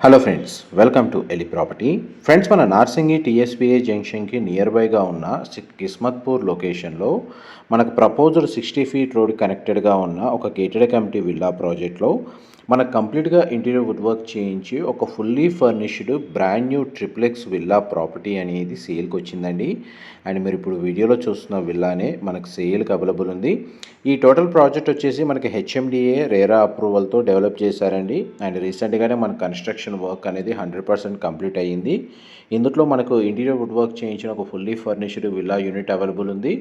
Hello friends welcome to Eli property friends మన Narsingi టీఎస్బీఏ జంక్షన్కి near బైగా ఉన్న కిస్మత్పూర్ లొకేషన్లో మనకు ప్రపోజల్ సిక్స్టీ ఫీట్ రోడ్ కనెక్టెడ్గా ఉన్న ఒక గేటెడ్ కమిటీ విల్లా ప్రాజెక్ట్లో మనకు కంప్లీట్గా ఇంటీరియర్ వుడ్ వర్క్ చేయించి ఒక fully furnished brand new triplex villa property అనేది సేల్కి వచ్చిందండి. అండ్ మీరు ఇప్పుడు వీడియోలో చూస్తున్న విల్లానే మనకు సేల్కి అవైలబుల్ ఉంది. ఈ టోటల్ ప్రాజెక్ట్ వచ్చేసి మనకి హెచ్ఎండిఏ రేరా అప్రూవల్తో డెవలప్ చేశారండి. అండ్ రీసెంట్గానే మన కన్స్ట్రక్షన్ వర్క్ అనేది హండ్రెడ్ పర్సెంట్ కంప్లీట్ అయ్యింది. ఇందులో మనకు ఇంటీరియర్ వుడ్ వర్క్ చేయించిన ఒక fully furnished villa unit available ఉంది.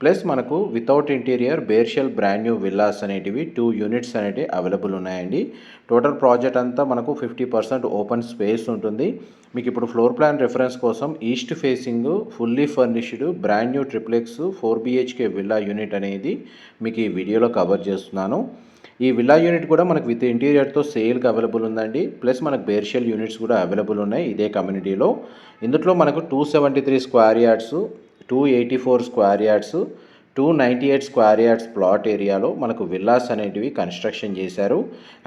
ప్లస్ మనకు without interior bare shell brand new villas అనేటివి టూ యూనిట్స్ అనేటివి అవైలబుల్ ఉన్నాయండి. టోటల్ ప్రాజెక్ట్ అంతా మనకు ఫిఫ్టీ పర్సెంట్ ఓపెన్ స్పేస్ ఉంటుంది. మీకు ఇప్పుడు ఫ్లోర్ ప్లాన్ రెఫరెన్స్ కోసం east facing fully furnished brand new triplex four BHK villa unit అనేది మీకు ఈ వీడియోలో కవర్ చేస్తున్నాను. ఈ విల్లా యూనిట్ కూడా మనకు విత్ ఇంటీరియర్తో సేల్కి అవైలబుల్ ఉందండి. ప్లస్ మనకు బేర్షియల్ యూనిట్స్ కూడా అవైలబుల్ ఉన్నాయి ఇదే కమ్యూనిటీలో ఇందులో మనకు two seventy three square yards two eighty four square yards two ninety eight square yards plot ఏరియాలో మనకు విల్లాస్ అనేటివి కన్స్ట్రక్షన్ చేశారు.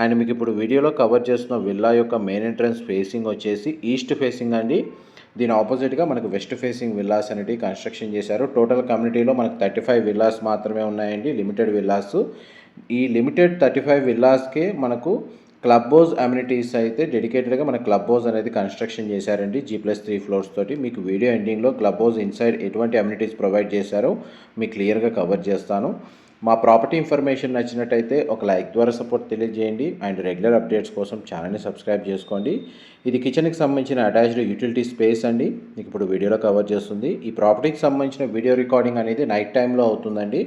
అండ్ మీకు ఇప్పుడు వీడియోలో కవర్ చేస్తున్న విల్లా యొక్క మెయిన్ ఎంట్రన్స్ ఫేసింగ్ వచ్చేసి ఈస్ట్ ఫేసింగ్ అండి. దీని ఆపోజిట్గా మనకు వెస్ట్ ఫేసింగ్ విల్లాస్ అనేటివి కన్స్ట్రక్షన్ చేశారు. టోటల్ కమ్యూనిటీలో మనకు థర్టీ ఫైవ్ విల్లాస్ మాత్రమే ఉన్నాయండి లిమిటెడ్ విల్లాస్. ఈ లిమిటెడ్ థర్టీ ఫైవ్ విల్లాస్కే మనకు క్లబ్ హౌస్ అమ్యూనిటీస్ అయితే డెడికేటెడ్గా మన క్లబ్ హౌస్ అనేది కన్స్ట్రక్షన్ చేశారండి. జీ ప్లస్ త్రీ ఫ్లోర్స్ తోటి. మీకు వీడియో ఎండింగ్లో క్లబ్ హౌస్ ఇన్సైడ్ ఎటువంటి అమ్యూనిటీస్ ప్రొవైడ్ చేశారో మీకు క్లియర్గా కవర్ చేస్తాను. మా ప్రాపర్టీ ఇన్ఫర్మేషన్ నచ్చినట్టయితే ఒక లైక్ ద్వారా సపోర్ట్ తెలియజేయండి అండ్ రెగ్యులర్ అప్డేట్స్ కోసం ఛానల్ని సబ్స్క్రైబ్ చేసుకోండి. ఇది కిచెన్కి సంబంధించిన అటాచ్డ్ యూటిలిటీ స్పేస్ అండి. మీకు ఇప్పుడు వీడియోలో కవర్ చేస్తుంది. ఈ ప్రాపర్టీకి సంబంధించిన వీడియో రికార్డింగ్ అనేది నైట్ టైంలో అవుతుందండి.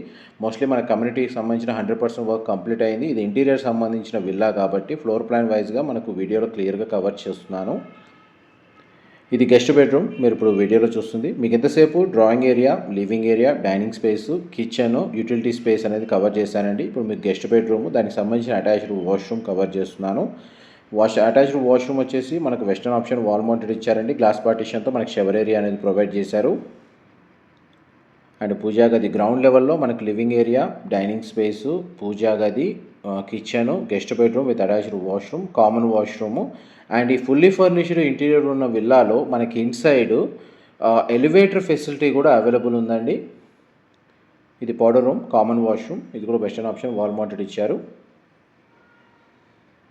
మోస్ట్లీ మన కమ్యూనిటీకి సంబంధించిన హండ్రెడ్ పర్సెంట్ వర్క్ కంప్లీట్ అయింది. ఇది ఇంటీరియర్ సంబంధించిన విల్లా కాబట్టి ఫ్లోర్ ప్లాన్ వైజ్గా మనకు వీడియోలో క్లియర్గా కవర్ చేస్తున్నాను. ఇది గెస్ట్ బెడ్రూమ్ మీరు ఇప్పుడు వీడియోలో చూస్తుంది. మీకు ఎంతసేపు drawing area living area dining space kitchen utility space అనేది కవర్ చేశానండి. ఇప్పుడు మీకు గెస్ట్ బెడ్రూమ్ దానికి సంబంధించిన అటాచ్డ్ వాష్రూమ్ కవర్ చేస్తున్నాను. వాష్ అటాచ్డ్ వాష్రూమ్ వచ్చేసి మనకు వెస్టర్న్ ఆప్షన్ వాల్ మౌంటెడ్ ఇచ్చారండి. గ్లాస్ పార్టీషన్తో మనకి షవర్ ఏరియా అనేది ప్రొవైడ్ చేశారు. అండ్ పూజా గది గ్రౌండ్ లెవెల్లో మనకు living area dining space puja గది kitchen guest bedroom with attached washroom common washroom and ఈ ఫుల్లీ ఫర్నిష్డ్ ఇంటీరియర్ ఉన్న విల్లాలో మనకి ఇన్సైడ్ ఎలివేటర్ ఫెసిలిటీ కూడా అవైలబుల్ ఉందండి. ఇది పౌడర్ రూమ్ కామన్ వాష్రూమ్ ఇది కూడా బెస్ట్ ఆప్షన్ వాల్ మౌంటెడ్ ఇచ్చారు.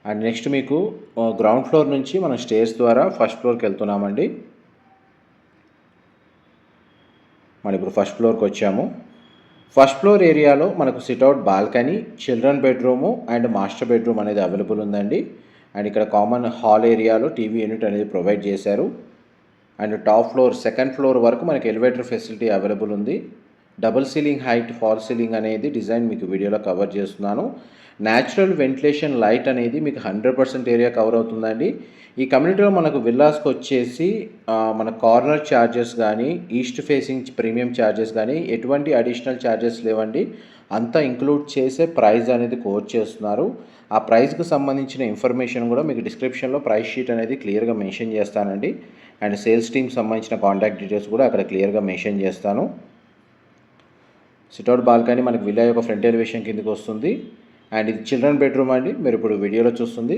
అండ్ నెక్స్ట్ మీకు గ్రౌండ్ ఫ్లోర్ నుంచి మనం స్టేర్స్ ద్వారా ఫస్ట్ ఫ్లోర్కి వెళ్తున్నామండి. మనం ఇప్పుడు ఫస్ట్ ఫ్లోర్కి వచ్చాము. ఫస్ట్ ఫ్లోర్ ఏరియాలో మనకు sit out balcony children bedroom and master bedroom అనేది అవైలబుల్ ఉందండి. అండ్ ఇక్కడ కామన్ హాల్ ఏరియాలో టీవీ యూనిట్ అనేది ప్రొవైడ్ చేశారు. And top floor second floor వరకు మనకి ఎలివేటర్ ఫెసిలిటీ అవైలబుల్ ఉంది. Double ceiling height false ceiling అనేది డిజైన్ మీకు వీడియోలో కవర్ చేస్తున్నాను. న్యాచురల్ వెంటిలేషన్ లైట్ అనేది మీకు హండ్రెడ్ పర్సెంట్ ఏరియా కవర్ అవుతుందండి. ఈ కమ్యూనిటీలో మనకు విల్లాస్కి వచ్చేసి మన కార్నర్ ఛార్జెస్ కానీ ఈస్ట్ ఫేసింగ్ ప్రీమియం ఛార్జెస్ కానీ ఎటువంటి అడిషనల్ ఛార్జెస్ లేవండి. అంతా ఇంక్లూడ్ చేసే ప్రైస్ అనేది కోట్ చేస్తున్నారు. ఆ ప్రైస్కి సంబంధించిన ఇన్ఫర్మేషన్ కూడా మీకు డిస్క్రిప్షన్లో ప్రైస్ షీట్ అనేది క్లియర్గా మెన్షన్ చేస్తానండి. అండ్ సేల్స్ టీమ్ సంబంధించిన కాంటాక్ట్ డీటెయిల్స్ కూడా అక్కడ క్లియర్గా మెన్షన్ చేస్తాను. సిట్అవుట్ బాల్కనీ మనకి విల్లా యొక్క ఫ్రంట్ ఎలివేషన్ కిందకి వస్తుంది. అండ్ ఇది చిల్డ్రన్ బెడ్రూమ్ అండి. మీరు ఇప్పుడు వీడియోలో చూస్తుంది.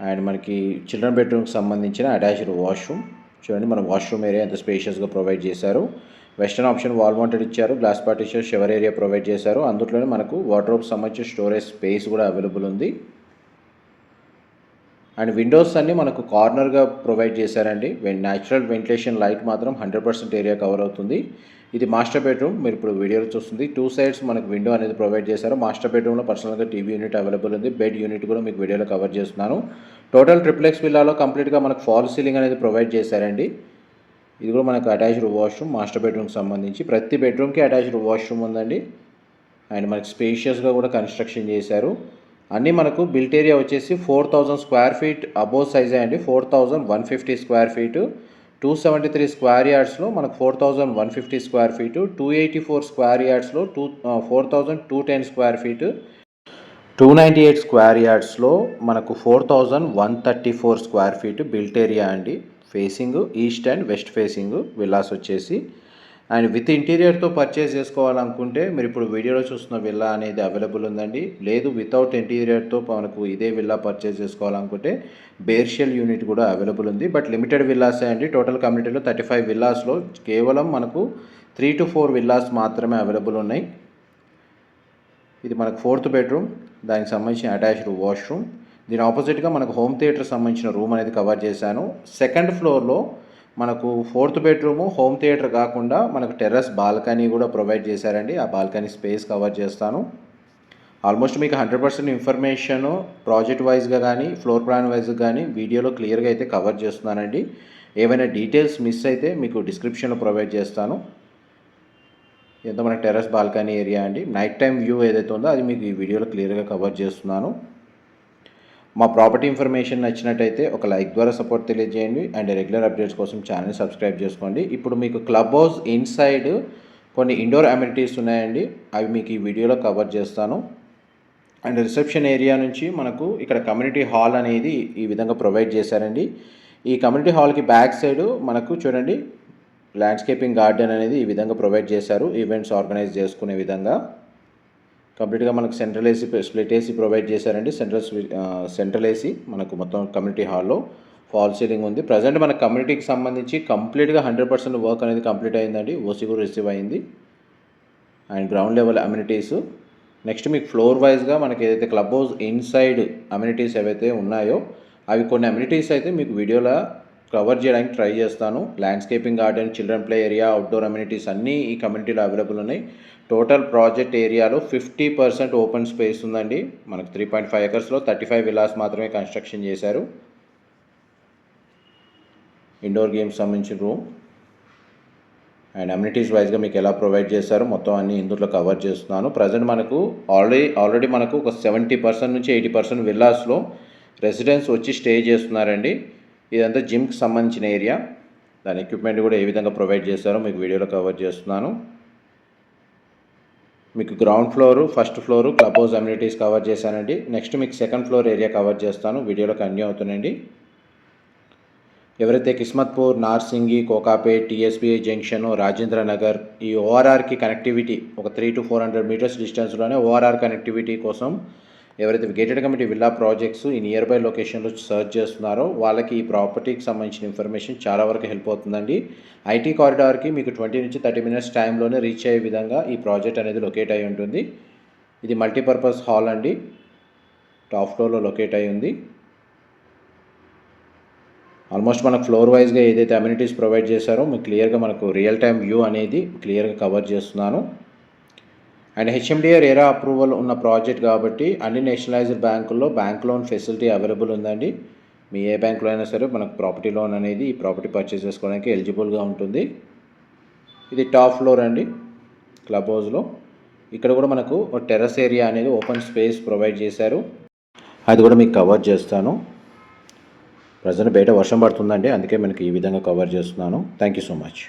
అండ్ మనకి చిల్డ్రన్ బెడ్రూమ్కి సంబంధించిన అటాచ్డ్ వాష్రూమ్. చూడండి మన వాష్రూమ్ ఏరియా ఎంత స్పేషియస్గా ప్రొవైడ్ చేశారు. వెస్టర్న్ ఆప్షన్ వాల్ మౌంటెడ్ ఇచ్చారు. Glass partition shower area provide చేశారు. అందులోనే మనకు వార్డ్రోబ్ సంబంధించిన స్టోరేజ్ స్పేస్ కూడా అవైలబుల్ ఉంది. అండ్ విండోస్ అన్నీ మనకు కార్నర్గా ప్రొవైడ్ చేశారండి. న్యాచురల్ వెంటిలేషన్ లైట్ మాత్రం హండ్రెడ్ పర్సెంట్ ఏరియా కవర్ అవుతుంది. ఇది మాస్టర్ బెడ్రూమ్. మీరు ఇప్పుడు వీడియోలో చూస్తుంది. టూ సైడ్స్ మనకు విండో అనేది ప్రొవైడ్ చేశారు. మాస్టర్ బెడ్రూమ్లో పర్సనల్గా టీవీ యూనిట్ అవైలబుల్ ఉంది. బెడ్ యూనిట్ కూడా మీకు వీడియోలో కవర్ చేస్తున్నాను. టోటల్ ట్రిప్లెక్స్ విల్లాలో కంప్లీట్గా మనకు ఫాల్ సీలింగ్ అనేది ప్రొవైడ్ చేశారండి. ఇది కూడా మనకు అటాచ్డ్ వాష్రూమ్ మాస్టర్ బెడ్రూమ్కి సంబంధించి. ప్రతి బెడ్రూమ్కి అటాచ్డ్ వాష్రూమ్ ఉందండి. అండ్ మనకి స్పేషియస్గా కూడా కన్స్ట్రక్షన్ చేశారు. అన్నీ మనకు బిల్ట్ ఏరియా వచ్చేసి four thousand square feet above సైజే అండి. Four thousand one fifty square feet. Two seventy three square యార్డ్స్లో మనకు four thousand one fifty square feet two eighty four square యార్డ్స్లో two four thousand two ten square feet two ninety eight square యార్డ్స్లో మనకు four thousand one thirty four square feet built area అండి. Facing east and west facing villas వచ్చేసి and with ఇంటీరియర్తో purchase చేసుకోవాలనుకుంటే మీరు ఇప్పుడు వీడియోలో చూస్తున్న villa అనేది available ఉందండి. లేదు వితౌట్ ఇంటీరియర్తో మనకు ఇదే విల్లా పర్చేస్ చేసుకోవాలనుకుంటే బేర్షియల్ యూనిట్ కూడా అవైలబుల్ ఉంది. బట్ లిమిటెడ్ విల్లాసే అండి? టోటల్ కమ్యూనిటీలో థర్టీ ఫైవ్ విల్లాస్లో కేవలం మనకు త్రీ టు ఫోర్ విల్లాస్ మాత్రమే అవైలబుల్ ఉన్నాయి. ఇది మనకు ఫోర్త్ బెడ్రూమ్ దానికి సంబంధించిన అటాచ్డ్ వాష్రూమ్. దీని ఆపోజిట్గా మనకు హోమ్ థియేటర్ సంబంధించిన రూమ్ అనేది కవర్ చేశాను. సెకండ్ ఫ్లోర్లో మనకు ఫోర్త్ బెడ్రూమ్ హోమ్ థియేటర్ కాకుండా మనకు టెర్రస్ బాల్కనీ కూడా ప్రొవైడ్ చేశారండి. ఆ బాల్కనీ స్పేస్ కవర్ చేస్తాను. ఆల్మోస్ట్ మీకు హండ్రెడ్ పర్సెంట్ ఇన్ఫర్మేషన్ ప్రాజెక్ట్ వైజ్గా కానీ ఫ్లోర్ ప్లాన్ వైజ్గా కానీ వీడియోలో క్లియర్గా అయితే కవర్ చేస్తున్నానండి. ఏవైనా డీటెయిల్స్ మిస్ అయితే మీకు డిస్క్రిప్షన్లో ప్రొవైడ్ చేస్తాను. ఎంత మన టెర్రస్ బాల్కనీ ఏరియా అండి. నైట్ టైం వ్యూ ఏదైతే ఉందో అది మీకు ఈ వీడియోలో క్లియర్గా కవర్ చేస్తున్నాను. మా ప్రాపర్టీ ఇన్ఫర్మేషన్ నచ్చినట్టయితే ఒక లైక్ ద్వారా సపోర్ట్ తెలియజేయండి అండ్ రెగ్యులర్ అప్డేట్స్ కోసం ఛానల్ని సబ్స్క్రైబ్ చేసుకోండి. ఇప్పుడు మీకు క్లబ్ హౌస్ ఇన్సైడ్ కొన్ని ఇండోర్ అమ్యూనిటీస్ ఉన్నాయండి. అవి మీకు ఈ వీడియోలో కవర్ చేస్తాను. అండ్ రిసెప్షన్ ఏరియా నుంచి మనకు ఇక్కడ కమ్యూనిటీ హాల్ అనేది ఈ విధంగా ప్రొవైడ్ చేశారండి. ఈ కమ్యూనిటీ హాల్కి బ్యాక్ సైడ్ మనకు చూడండి ల్యాండ్స్కేపింగ్ గార్డెన్ అనేది ఈ విధంగా ప్రొవైడ్ చేశారు. ఈవెంట్స్ ఆర్గనైజ్ చేసుకునే విధంగా. కంప్లీట్గా మనకు central AC split AC provide చేశారండి. సెంట్రల్ సెంట్రల్ ఏసీ మనకు మొత్తం కమ్యూనిటీ హాల్లో ఫాల్ సీలింగ్ ఉంది. ప్రజెంట్ మన కమ్యూనిటీకి సంబంధించి కంప్లీట్గా హండ్రెడ్ పర్సెంట్ వర్క్ అనేది కంప్లీట్ అయిందండి. ఓసీ కూడా రిసీవ్ అయింది. And ground level amenities. Next మీకు ఫ్లోర్ వైజ్గా మనకి ఏదైతే క్లబ్ హౌస్ ఇన్సైడ్ అమ్యూనిటీస్ ఏవైతే ఉన్నాయో అవి కొన్ని అమ్యూనిటీస్ అయితే మీకు వీడియోలో కవర్ చేయడానికి ట్రై చేస్తాను. Landscaping garden children play area outdoor amenities అన్నీ ఈ కమ్యూనిటీలో అవైలబుల్ ఉన్నాయి. టోటల్ ప్రాజెక్ట్ ఏరియాలో ఫిఫ్టీ పర్సెంట్ ఓపెన్ స్పేస్ ఉందండి. మనకు త్రీ పాయింట్ ఫైవ్ ఎకర్స్లో థర్టీ ఫైవ్ విలాస్ మాత్రమే కన్స్ట్రక్షన్ చేశారు. ఇండోర్ గేమ్స్ సంబంధించిన రూమ్ అండ్ అమ్యూనిటీస్ వైజ్గా మీకు ఎలా ప్రొవైడ్ చేస్తారో మొత్తం అన్ని ఇందులో కవర్ చేస్తున్నాను. ప్రజెంట్ మనకు ఆల్రెడీ ఆల్రెడీ మనకు ఒక సెవెంటీ పర్సెంట్ నుంచి ఎయిటీ పర్సెంట్ విల్లాస్లో రెసిడెన్స్ వచ్చి స్టే చేస్తున్నారండి. ఇదంతా జిమ్కి సంబంధించిన ఏరియా. దాని ఎక్విప్మెంట్ కూడా ఏ విధంగా ప్రొవైడ్ చేస్తారో మీకు వీడియోలో కవర్ చేస్తున్నాను. మీకు ground floor first floor club house amenities cover చేశానండి. నెక్స్ట్ మీకు సెకండ్ ఫ్లోర్ ఏరియా కవర్ చేస్తాను. వీడియోలో కంటిన్యూ అవుతుందండి. ఎవరైతే కిస్మత్పూర్ నార్సింగి కోకాపేట్ టీఎస్బీఐ జంక్షన్ రాజేంద్ర నగర్ ఈ ఓఆర్ఆర్కి కనెక్టివిటీ ఒక three two four hundred metres డిస్టెన్స్లోనే ORR connectivity కోసం ఎవరైతే గేటెడ్ కమిటీ విల్లా ప్రాజెక్ట్స్ ఈ నియర్ బై లొకేషన్లో సర్చ్ చేస్తున్నారో వాళ్ళకి ఈ ప్రాపర్టీకి సంబంధించిన ఇన్ఫర్మేషన్ చాలా వరకు హెల్ప్ అవుతుందండి. ఐటీ కారిడార్కి మీకు ట్వంటీ నుంచి థర్టీ మినిట్స్ టైంలోనే రీచ్ అయ్యే విధంగా ఈ ప్రాజెక్ట్ అనేది లొకేట్ అయి ఉంటుంది. ఇది మల్టీపర్పస్ హాల్ అండి. టాప్ ఫ్లోర్లో లొకేట్ అయి ఉంది. ఆల్మోస్ట్ మనకు ఫ్లోర్ వైజ్గా ఏదైతే అమ్యూనిటీస్ ప్రొవైడ్ చేశారో మీకు క్లియర్గా మనకు రియల్ టైం వ్యూ అనేది క్లియర్గా కవర్ చేస్తున్నాను. అండ్ హెచ్ఎండిఆర్ ఏరా అప్రూవల్ ఉన్న ప్రాజెక్ట్ కాబట్టి అన్ని నేషనలైజ్డ్ బ్యాంకుల్లో బ్యాంక్ లోన్ ఫెసిలిటీ అవైలబుల్ ఉందండి. మీ ఏ బ్యాంకులో అయినా సరే మనకు ప్రాపర్టీ లోన్ అనేది ఈ ప్రాపర్టీ పర్చేస్ చేసుకోవడానికి ఎలిజిబుల్గా ఉంటుంది. ఇది టాప్ ఫ్లోర్ అండి క్లబ్ హౌస్లో. ఇక్కడ కూడా మనకు టెర్రస్ ఏరియా అనేది ఓపెన్ స్పేస్ ప్రొవైడ్ చేశారు. అది కూడా మీకు కవర్ చేస్తాను. ప్రజెంట్ బయట వర్షం పడుతుందండి అందుకే మనకి ఈ విధంగా కవర్ చేస్తున్నాను. Thank you so much.